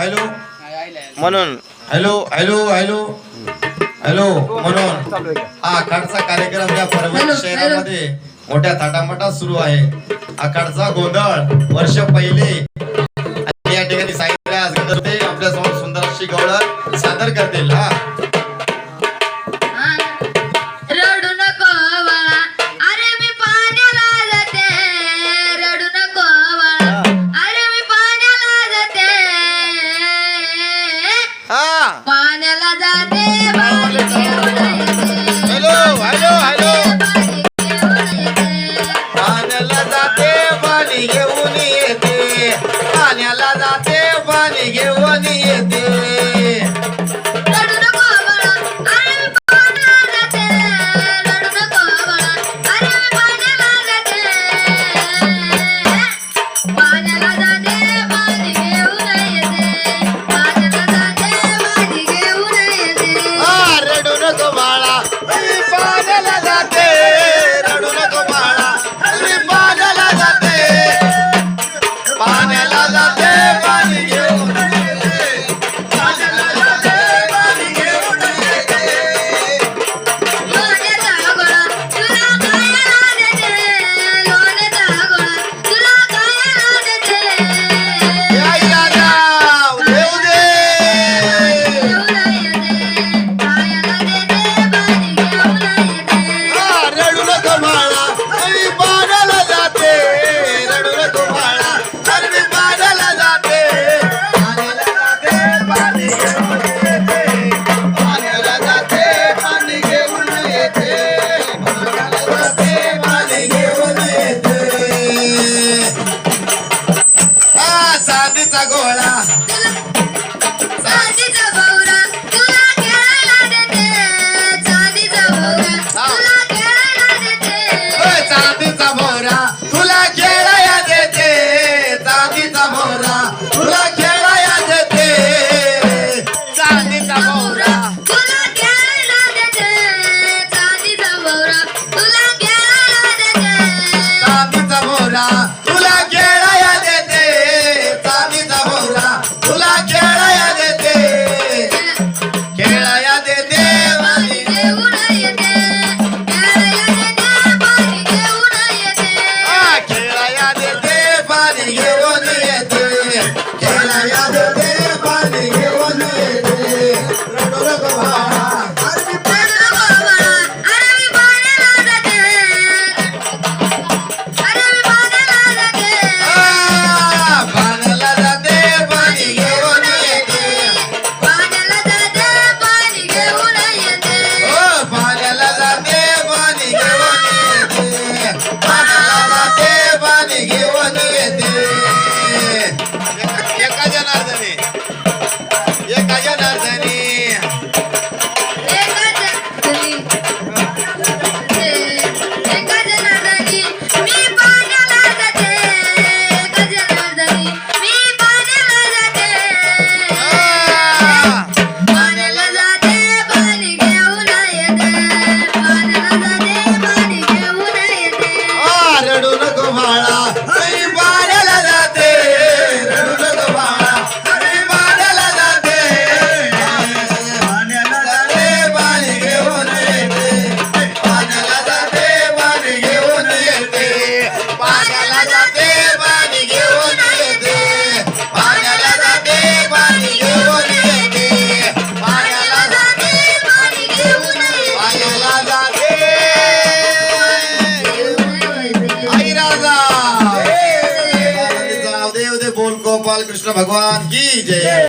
Hello. म्हणून hello hello hello. Hello म्हणून आखाडचा कार्यक्रम या परभणी शहरामध्ये मोठ्या थाटामाटात सुरू आहे. आखाडचा गोंधळ वर्ष पहिले. या ठिकाणी साहित्य आपल्यासमोर सुंदर अशी गवळ सादर करतील. Yeah, one, yeah. गोळा. कृष्ण भगवान की जय